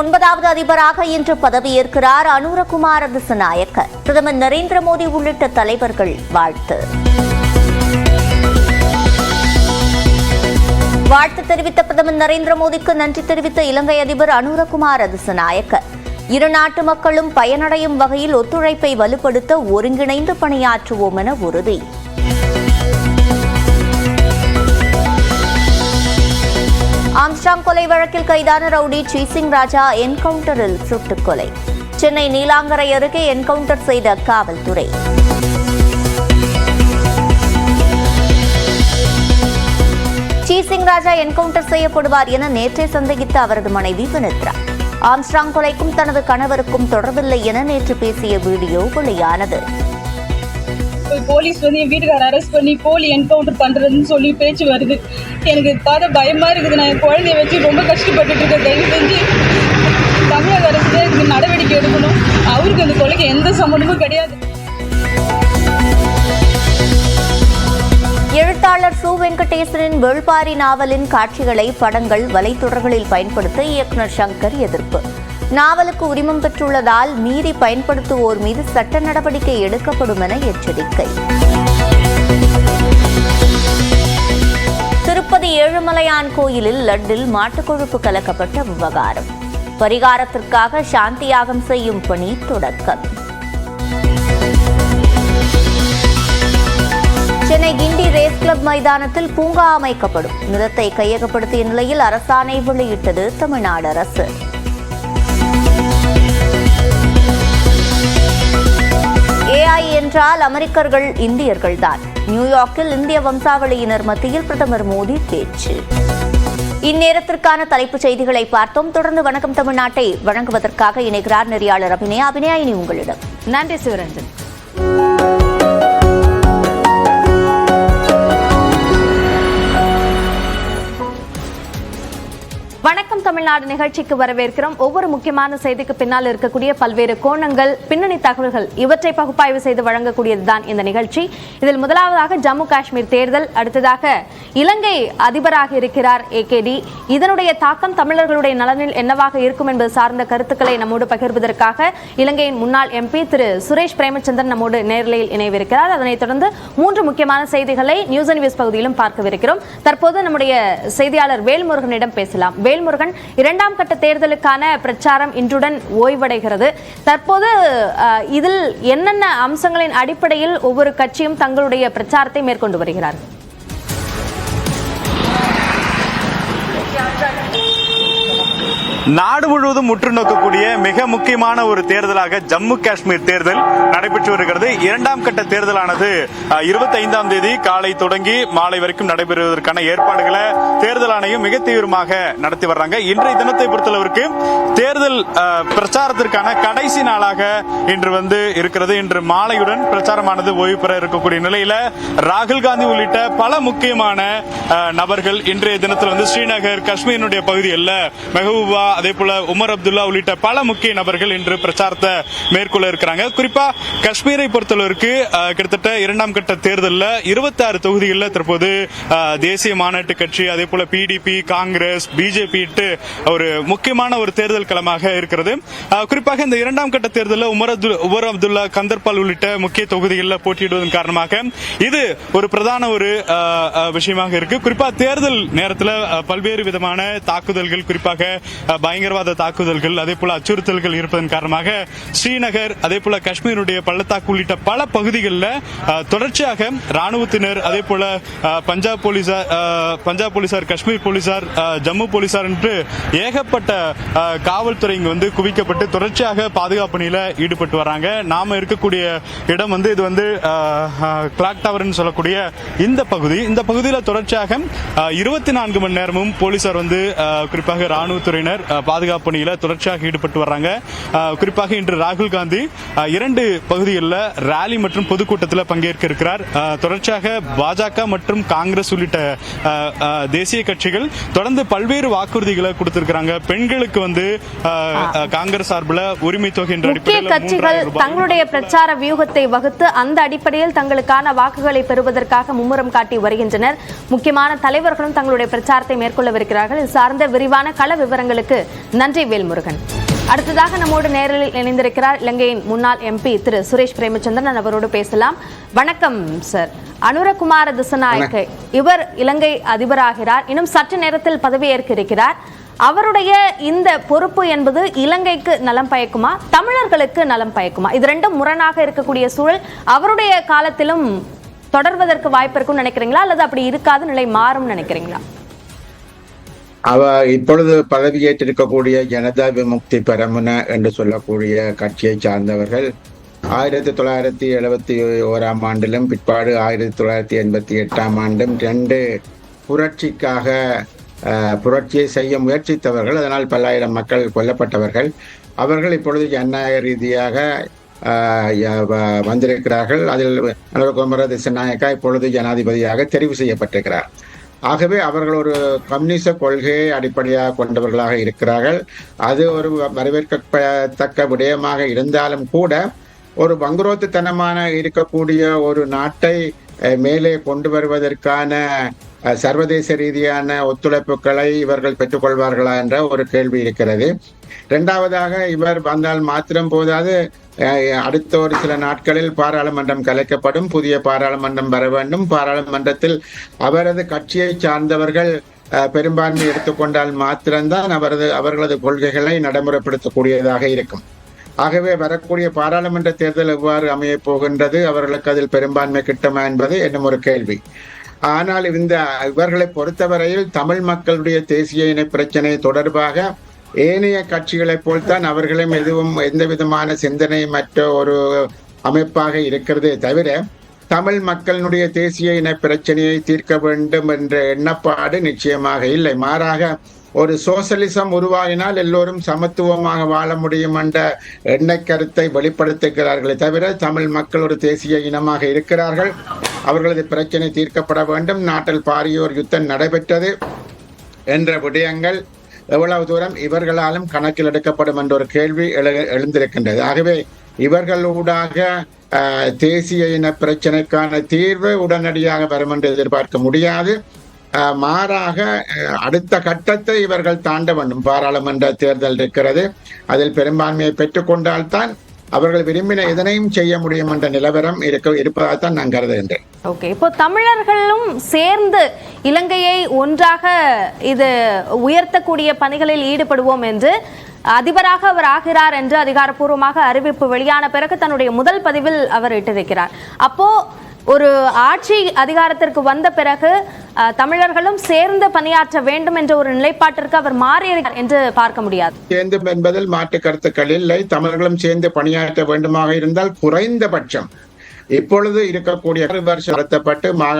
ஒன்பதாவது அதிபராக இன்று பதவியேற்கிறார் அனுரகுமார திசநாயக்க பிரதமர் நரேந்திர மோடி உள்ளிட்ட தலைவர்கள் வாழ்த்து. வாழ்த்து தெரிவித்த பிரதமர் நரேந்திர மோடிக்கு நன்றி தெரிவித்த இலங்கை அதிபர் அனுரகுமார திசநாயக்க இரு நாட்டு மக்களும் பயனடையும் வகையில் ஒத்துழைப்பை வலுப்படுத்த ஒருங்கிணைந்து பணியாற்றுவோம் என உறுதி. ஆம்ஸ்டாங் கொலை வழக்கில் கைதான ரவுடி சீசிங் ராஜா என்கவுண்டரில் சுட்டுக் கொலை சென்னை நீலாங்கரை அருகே என்கவுண்டர் செய்த காவல்துறை. சீசிங் ராஜா என்கவுண்டர் செய்யப்படுவார் என நேற்றே சந்தேகித்த அவரது மனைவி வினித்ரா. ஆம்ஸ்டாங் கொலைக்கும் தனது கணவருக்கும் தொடர்பில்லை என நேற்று பேசிய வீடியோ வெளியானது. போலீஸ் வந்து என் வீட்டுக்கார அரெஸ்ட் பண்ணி போலி என்கவுண்டர் பண்றதுன்னு சொல்லி பேச்சு வருது. எனக்கு பார்த்த பயமா இருக்குது. நான் என் குழந்தைய வச்சு ரொம்ப கஷ்டப்பட்டுட்டு இருக்கேன். தயவு செஞ்சு தமிழக அரசு இதுக்கு நடவடிக்கை எடுக்கணும். அவருக்கு அந்த கொலைக்கு எந்த சம்மந்தமும் கிடையாது. எழுத்தாளர் சு. வெங்கடேசனின் வேள்பாரி நாவலின் காட்சிகளை படங்கள் வலைத்தொடர்களில் பயன்படுத்த இயக்குனர் சங்கர் எதிர்ப்பு. நாவலுக்கு உரிமம் பெற்றுள்ளதால் மீறி பயன்படுத்துவோர் மீது சட்ட நடவடிக்கை எடுக்கப்படும் என எச்சரிக்கை. திருப்பதி ஏழுமலையான் கோயிலில் லட்டில் மாட்டுக்கொழுப்பு கலக்கப்பட்ட விவகாரம். பரிகாரத்திற்காக சாந்தியாகம் செய்யும் பணி தொடக்கம். சென்னை கிண்டி ரேஸ் கிளப் மைதானத்தில் பூங்கா அமைக்கப்படும். நிலத்தை கையகப்படுத்திய நிலையில் அரசாணை வெளியிட்டது தமிழ்நாடு அரசு. ஏஐ என்றால் அமெரிக்கர்கள் இந்தியர்கள்தான். நியூயார்க்கில் இந்திய வம்சாவளியினர் மத்தியில் பிரதமர் மோடி பேச்சு. இந்நேரத்திற்கான தலைப்புச் செய்திகளை பார்த்தோம். தொடர்ந்து வணக்கம் தமிழ்நாட்டை வழங்குவதற்காக இணைகிறார் நெறியாளர் அபிநயா. அபிநயா இனி உங்களிடம். நன்றி சிவரஞ்சன் தமிழ்நாடு நிகழ்ச்சிக்கு வரவேற்கிறோம். ஒவ்வொரு முக்கியமான செய்திக்கு பின்னால் இருக்கக்கூடிய பல்வேறு கோணங்கள் பின்னணி தகவல்கள் இவற்றை பகுப்பாய்வு செய்து வழங்கக்கூடியதுதான் இந்த நிகழ்ச்சி. இதில் முதலாவதாக ஜம்மு காஷ்மீர் தேர்தல் அடுத்ததாக இலங்கை அதிபராக இருக்கிறார் ஏகேடி இதனுடைய தாக்கம் தமிழர்களுடைய நலனில் என்னவாக இருக்கும் என்பது சார்ந்த கருத்துக்களை நம்மோடு பகிர்வதற்காக இலங்கையின் முன்னாள் எம்பி திரு சுரேஷ் பிரேமச்சந்திரன் நம்மோடு நேரலையில் இணைவிருக்கிறார். அதனைத் தொடர்ந்து மூன்று முக்கியமான செய்திகளை நியூஸ் அண்ட் நியூஸ் பகுதியிலும் பார்க்கவிருக்கிறோம். தற்போது நம்முடைய செய்தியாளர் வேல்முருகனிடம் பேசலாம். வேல்முருகன் இரண்டாம் கட்ட தேர்தலுக்கான பிரச்சாரம் இன்றுடன் ஓய்வடைகிறது. தற்போது இதில் என்னென்ன அம்சங்களின் அடிப்படையில் ஒவ்வொரு கட்சியும் தங்களுடைய பிரச்சாரத்தை மேற்கொண்டு வருகிறார்கள்? நாடு முழுவதும் முற்று நோக்கக்கூடிய மிக முக்கியமான ஒரு தேர்தலாக ஜம்மு காஷ்மீர் தேர்தல் நடைபெற்று வருகிறது. இரண்டாம் கட்ட தேர்தலானது இருபத்தி ஐந்தாம் தேதி காலை தொடங்கி மாலை வரைக்கும் நடைபெறுவதற்கான ஏற்பாடுகளை தேர்தல் ஆணையம் மிக தீவிரமாக நடத்தி வர்றாங்க. இன்றைய தினத்தை பொறுத்தளவிற்கு தேர்தல் பிரச்சாரத்திற்கான கடைசி நாளாக இன்று வந்து இருக்கிறது. இன்று மாலையுடன் பிரச்சாரமானது ஓய்வு பெற இருக்கக்கூடிய நிலையில ராகுல் காந்தி உள்ளிட்ட பல முக்கியமான நபர்கள் இன்றைய தினத்தில் வந்து ஸ்ரீநகர் காஷ்மீரினுடைய பகுதிகளில் மெஹபூபா அதே போல உமர் அப்துல்லா உள்ளிட்ட பல முக்கிய நபர்கள் இன்று பிரச்சாரத்தை மேற்கொள்ள இருக்கிறாங்க. குறிப்பா காஷ்மீரை பொறுத்தளவிற்கு கிட்டத்தட்ட இரண்டாம் கட்ட தேர்தலில் இருபத்தி ஆறு தொகுதிகளில் தற்போது தேசிய மாநாட்டு கட்சி அதே போல பிடிபி காங்கிரஸ் பிஜேபி ஒரு முக்கியமான ஒரு தேர்தல் களமாக இருக்கிறது. குறிப்பாக இந்த இரண்டாம் கட்ட தேர்தலில் உமர் அப்துல் உமர் அப்துல்லா கந்தர்பால் உள்ளிட்ட முக்கிய தொகுதிகளில் போட்டியிடுவதன் காரணமாக இது ஒரு பிரதான ஒரு விஷயமாக இருக்கு. குறிப்பா தேர்தல் நேரத்தில் பல்வேறு விதமான தாக்குதல்கள் குறிப்பாக பயங்கரவாத தாக்குதல்கள் அதே போல அச்சுறுத்தல்கள் இருப்பதன் காரணமாக ஸ்ரீநகர் அதே போல காஷ்மீருடைய பள்ளத்தாக்கு உள்ளிட்ட பல பகுதிகளில் தொடர்ச்சியாக ராணுவத்தினர் அதே போல பஞ்சாப் போலீசார் பஞ்சாப் போலீசார் காஷ்மீர் போலீசார் ஜம்மு போலீசார் என்று ஏகப்பட்ட காவல்துறை இங்கு வந்து குவிக்கப்பட்டு தொடர்ச்சியாக பாதுகாப்பு பணியில ஈடுபட்டு வராங்க. நாம இருக்கக்கூடிய இடம் வந்து இது வந்து கிளாக் டவர்னு சொல்லக்கூடிய இந்த பகுதி. இந்த பகுதியில் தொடர்ச்சியாக இருபத்தி நான்கு மணி நேரமும் போலீசார் வந்து குறிப்பாக ராணுவத்துறையினர் பாதுகாப்பு பணியில தொடர்ச்சியாக ஈடுபட்டு வர்றாங்க. குறிப்பாக இன்று ராகுல் காந்தி இரண்டு பகுதிகளில் ரேலி மற்றும் பொதுக்கூட்டத்தில் பங்கேற்க இருக்கிறார். தொடர்ச்சியாக பாஜக மற்றும் காங்கிரஸ் உள்ளிட்ட தேசிய கட்சிகள் தொடர்ந்து பல்வேறு வாக்குறுதிகளை கொடுத்திருக்கிறாங்க. பெண்களுக்கு வந்து காங்கிரஸ் சார்பில் உரிமை தொகை என்ற முக்கிய அடிப்படையில் கட்சிகள் தங்களுடைய பிரச்சார வியூகத்தை வகுத்து அந்த அடிப்படையில் தங்களுக்கான வாக்குகளை பெறுவதற்காக மும்முரம் காட்டி வருகின்றனர். முக்கியமான தலைவர்களும் தங்களுடைய பிரச்சாரத்தை மேற்கொள்ளவிருக்கிறார்கள். இது சார்ந்த விரிவான கள விவரங்களுக்கு நன்றி வேல்முருகன். அடுத்ததாக நம்மோடு நேரில் இணைந்திருக்கிறார் இலங்கையின் முன்னாள் எம்பி திரு சுரேஷ் பிரேமச்சந்திரன் அவரோடு பேசலாம். வணக்கம் சார் அனுரகுமார திசநாயக்க இவர் இலங்கை அதிபராகிறார். இன்னும் சற்று நேரத்தில் பதவியேற்க இருக்கிறார். அவருடைய இந்த பொறுப்பு என்பது இலங்கைக்கு நலம் பயக்குமா? தமிழர்களுக்கு நலம் பயக்குமா? இது ரெண்டும் முரணாக இருக்கக்கூடிய சூழல். அவருடைய காலத்திலும் தொடர்வதற்கு வாய்ப்பு இருக்கும்னு நினைக்கிறீங்களா? அல்லது அப்படி இருக்காது நிலை மாறும் நினைக்கிறீங்களா? அவ இப்பொழுது பதவியேற்றிருக்கக்கூடிய ஜனதா விமுக்தி பெரமுன என்று சொல்லக்கூடிய கட்சியை சார்ந்தவர்கள் ஆயிரத்தி தொள்ளாயிரத்தி எழுபத்தி ஓராம் ஆண்டிலும் பிற்பாடு ஆயிரத்தி தொள்ளாயிரத்தி எண்பத்தி எட்டாம் ஆண்டும் ரெண்டு புரட்சிக்காக புரட்சியை செய்ய முயற்சித்தவர்கள் அதனால் பல்லாயிரம் மக்கள் கொல்லப்பட்டவர்கள். அவர்கள் இப்பொழுது ஜனநாயக ரீதியாக வ- வந்திருக்கிறார்கள். அதில் அனுரகுமார திசநாயக்கா இப்பொழுது ஜனாதிபதியாக தெரிவு செய்யப்பட்டிருக்கிறார். ஆகவே அவர்கள் ஒரு கம்யூனிச கொள்கையை அடிப்படையாக கொண்டவர்களாக இருக்கிறார்கள். அது ஒரு வரவேற்கத்தக்க விடயமாக இருந்தாலும் கூட ஒரு வங்குரோத்துத்தனமான இருக்கக்கூடிய ஒரு நாட்டை மேலே கொண்டு வருவதற்கான சர்வதேச ரீதியான ஒத்துழைப்புகளை இவர்கள் பெற்றுக்கொள்வார்களா என்ற ஒரு கேள்வி இருக்கிறது. இரண்டாவதாக இவர் வந்தால் மாத்திரம் போதாது. அடுத்த ஒரு சில நாட்களில் பாராளுமன்றம் கலைக்கப்படும். புதிய பாராளுமன்றம் வர வேண்டும். பாராளுமன்றத்தில் அவரது கட்சியை சார்ந்தவர்கள் பெரும்பான்மை எடுத்துக்கொண்டால் மாத்திரம்தான் அவரது அவர்களது கொள்கைகளை நடைமுறைப்படுத்தக்கூடியதாக இருக்கும். ஆகவே வரக்கூடிய பாராளுமன்ற தேர்தல் எவ்வாறு அமையப் போகின்றது அவர்களுக்கு அதில் பெரும்பான்மை கிட்டமா என்பது என்னும் ஒரு கேள்வி. ஆனால் இந்த இவர்களை பொறுத்தவரையில் தமிழ் மக்களுடைய தேசிய இன பிரச்சனை தொடர்பாக ஏனைய கட்சிகளைப் போல்தான் அவர்களும் எதுவும் எந்த விதமான சிந்தனை மற்ற ஒரு அமைப்பாக இருக்கிறதே தவிர தமிழ் மக்களினுடைய தேசிய இன பிரச்சனையை தீர்க்க வேண்டும் என்ற எண்ணப்பாடு நிச்சயமாக இல்லை. மாறாக ஒரு சோசலிசம் உருவாகினால் எல்லோரும் சமத்துவமாக வாழ முடியும் என்ற எண்ணெய் கருத்தை வெளிப்படுத்துகிறார்களே தவிர தமிழ் மக்கள் ஒரு தேசிய இனமாக இருக்கிறார்கள். அவர்களது பிரச்சனை தீர்க்கப்பட வேண்டும். நாட்டில் பாரியோர் யுத்தம் நடைபெற்றது என்ற விடயங்கள் எவ்வளவு தூரம் இவர்களாலும் கணக்கில் எடுக்கப்படும் என்ற ஒரு கேள்வி எழு- எழுந்திருக்கின்றது. ஆகவே இவர்களூடாக தேசிய இன பிரச்சனைக்கான தீர்வு உடனடியாக வரும் என்று எதிர்பார்க்க முடியாது. மாறாக அடுத்த கட்டத்தை இவர்கள் தாண்ட வேண்டும். பாராளுமன்ற தேர்தல் இருக்கிறது. அதில் பெரும்பான்மையை பெற்றுக்கொண்டால்தான் அவர்கள் விரும்பின எதனையும் செய்ய முடியும் என்ற நிலவரம் இருக்க இருப்பதாகத்தான் நான் கருதுகின்றேன். ஓகே. இப்போ தமிழர்களும் சேர்ந்து இலங்கையை ஒன்றாக இது உயர்த்தக்கூடிய பணிகளில் ஈடுபடுவோம் என்று அதிபராக அவர் ஆகிறார் என்று அதிகாரப்பூர்வமாக அறிவிப்பு வெளியான பிறகு தன்னுடைய முதல் பதிவில் அவர் இட்டிருக்கிறார். அப்போ ஒரு ஆட்சி அதிகாரத்திற்கு வந்த பிறகு தமிழர்களும் சேர்ந்து பணியாற்ற வேண்டும் என்ற ஒரு நிலைப்பாட்டிற்கு அவர் மாறியிருக்கார் என்று பார்க்க முடியாது. சேர்ந்து என்பதில் மாற்று கருத்துக்கள் இல்லை. தமிழர்களும் சேர்ந்து பணியாற்ற வேண்டுமாக இருந்தால் குறைந்தபட்சம் இப்பொழுது இருக்கக்கூடிய வருஷம் நடத்தப்பட்டு மாகாண